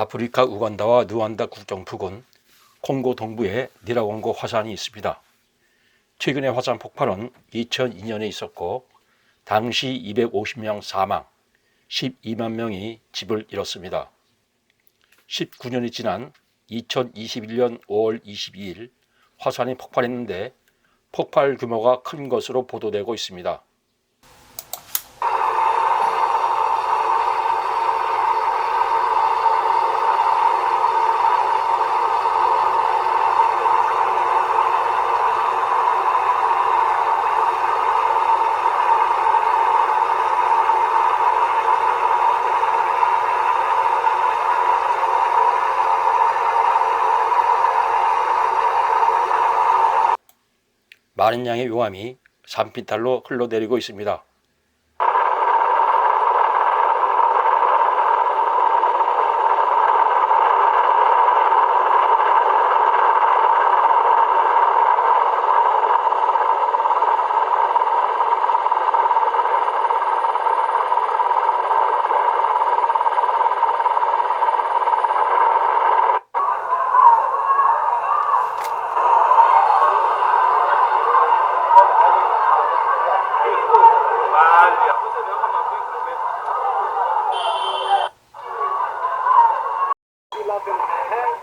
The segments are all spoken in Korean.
아프리카 우간다와 누안다 국경 부근 콩고 동부에 니라공고 화산이 있습니다. 최근의 화산 폭발은 2002년에 있었고 당시 250명 사망, 12만 명이 집을 잃었습니다. 19년이 지난 2021년 5월 22일 화산이 폭발했는데 폭발 규모가 큰 것으로 보도되고 있습니다. 많은 양의 용암이 산비탈로 흘러내리고 있습니다.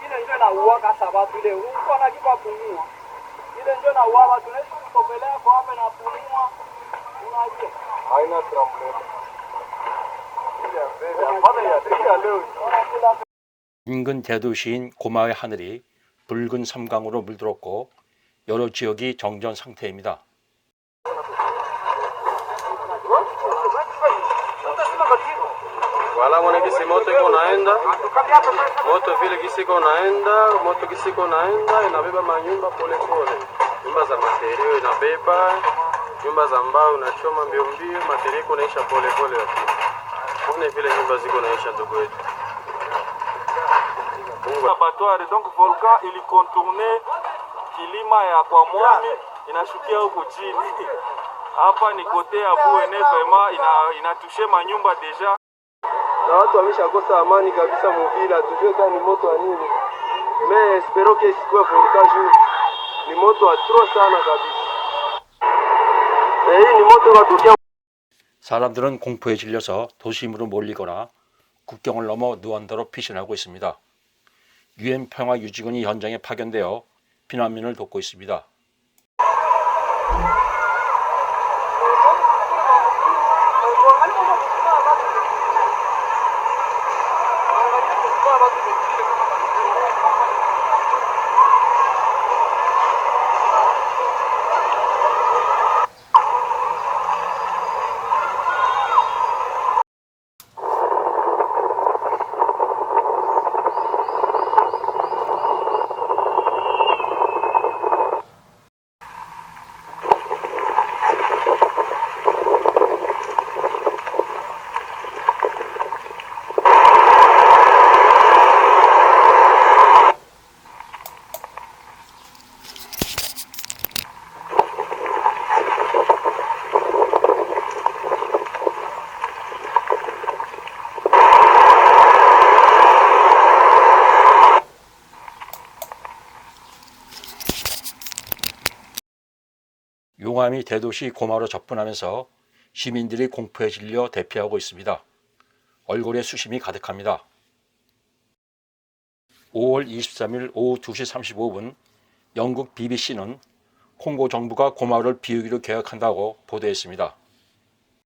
ile ndio na uwa kasa batu ile uko na kipa pumua ile ndio na uwa batu na kukopelea kwa hapa na pumua unajua haina problem. 인근 대도시인 고마의 하늘이 붉은 섬광으로 물들었고 여러 지역이 정전 상태입니다. Moto iko naenda. Moto vile kisi iko naenda moto iko naenda inabeba manyumba pole nyumba za materio inabeba nyumba za mbao inachoma mbio mbio, materio iko naisha pole pole. Muone vile nyumba ziko naisha, ndugu yetu. Mungu donc volcan ilikontourne kilima ya kwa mwami inashukia huko chini. Hapa ni kote ya buene vraiment ina, inatushe manyumba deja na watu wameshakosa amani kabisa muvila, tujue kama ni moto wa nini. Me espero que isikuwe volcan juu ni moto wa tro sana kabisa. Hii ni moto unatokea 사람들은 공포에 질려서 도심으로 몰리거나 국경을 넘어 누안다로 피신하고 있습니다. 유엔 평화 유지군이 현장에 파견되어 피난민을 돕고 있습니다. 용암이 대도시 고마로 접근하면서 시민들이 공포에 질려 대피하고 있습니다. 얼굴에 수심이 가득합니다. 5월 23일 오후 2시 35분 영국 BBC는 콩고 정부가 고마를 비우기로 계획한다고 보도했습니다.